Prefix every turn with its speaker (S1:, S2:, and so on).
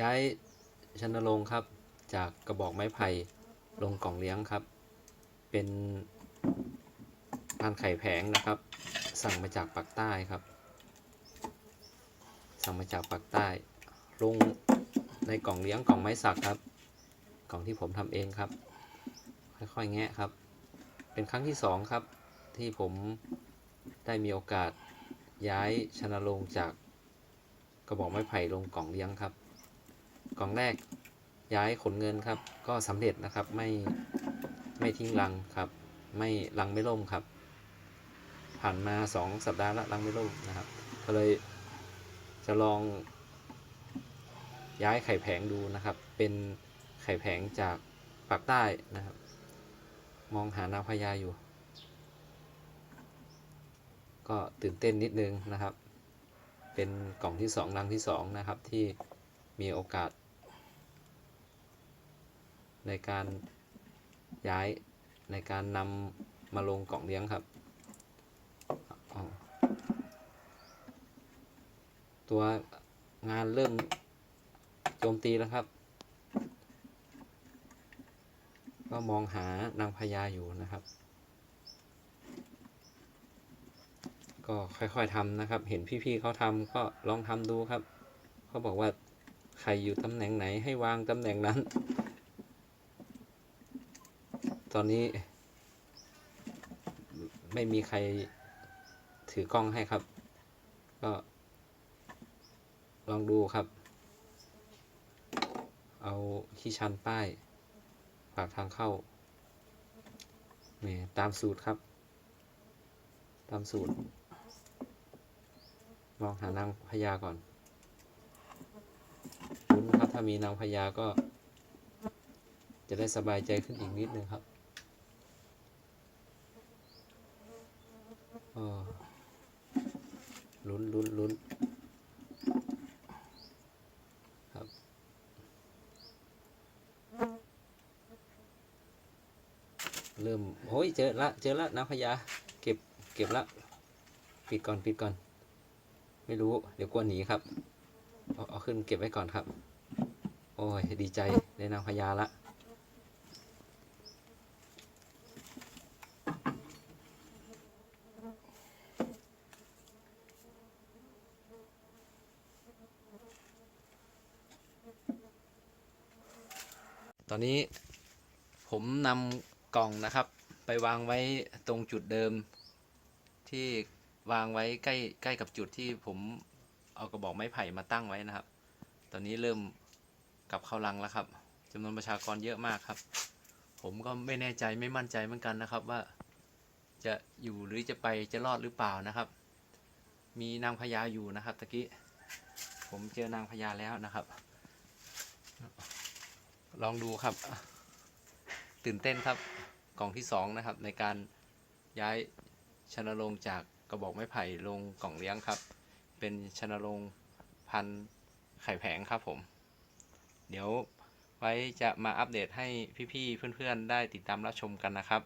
S1: ย้ายชนรงครับ จากกระบอกไม้ไผ่ลงกล่องเลี้ยงครับ เป็นพันไข่แผงนะครับ สั่งมาจากปากใต้ครับ สั่งมาจากปากใต้ ลงในกล่องเลี้ยงกล่องไม้สักครับ กล่องที่ผมทำเองครับ ค่อยๆแงะครับ เป็นครั้งที่สองครับ ที่ผมได้มีโอกาสย้ายชนรงจากกระบอกไม้ไผ่ลงกล่องเลี้ยงครับ ล่องแรกย้ายขนเงินครับ ก็สำเร็จนะครับไม่ไม่ทิ้งรังครับ ไม่รังไม่ล่มครับ ผ่านมาสองสัปดาห์ละรังไม่ล่มนะครับ ก็เลยจะลองย้ายไข่แผงดูนะครับ เป็นไข่แผงจากปากใต้นะครับ มองหานางพญาอยู่ ก็ตื่นเต้นนิดนึงนะครับ เป็นกล่องที่สองรังที่สองนะครับที่มีโอกาส ในการย้ายในการนำมาลงกล่องเลี้ยงครับตัวงานเริ่มโจมตีแล้วครับ ก็มองหานางพญาอยู่นะครับ ก็ค่อยๆทำนะครับ เห็นพี่ๆเขาทำก็ลองทำดูครับ เขาบอกว่าใครอยู่ตำแหน่งไหนให้วางตำแหน่งนั้น ตอนนี้ ไม่มีใครถือกล้องให้ครับ ก็ ลองดูครับ เอาขี้ชันป้ายปากทางเข้าเนี่ยตามสูตรครับ ตามสูตรมองหานางพญาก่อนลุ้นครับ ถ้ามีนางพญาก็จะได้สบายใจขึ้นอีกนิดนึงครับอ้อ ลุ้นลุ้นลุ้นครับ เริ่มโอ้ยเจอละเจอละนางพญาเก็บเก็บละ ปิดก่อนปิดก่อน ไม่รู้ เดี๋ยวกลัวหนีครับ เอาเอาขึ้นเก็บไว้ก่อนครับ โอ้ย ดีใจได้นางพญาละ ตอนนี้ผมนำกล่องนะครับ ไปวางไว้ตรงจุดเดิม ที่วางไว้ใกล้ใกล้กับจุดที่ผมเอากระบอกไม้ไผ่มาตั้งไว้นะครับ ตอนนี้เริ่มกลับเข้ารังแล้วครับจำนวนประชากรเยอะมากครับ ผมก็ไม่แน่ใจไม่มั่นใจเหมือนกันนะครับว่าจะอยู่หรือจะไปจะรอดหรือเปล่านะครับ มีนางพญาอยู่นะครับตะกี้ ผมเจอนางพญาแล้วนะครับ ลองดูครับ ตื่นเต้นครับกล่องที่สองนะครับ ในการย้ายชนลงจากกระบอกไม้ไผ่ลงกล่องเลี้ยงครับ เป็นชนลงพันไข่แผงครับผม เดี๋ยวไว้จะมาอัปเดตให้พี่ๆเพื่อนๆได้ติดตามรับชมกันนะครับ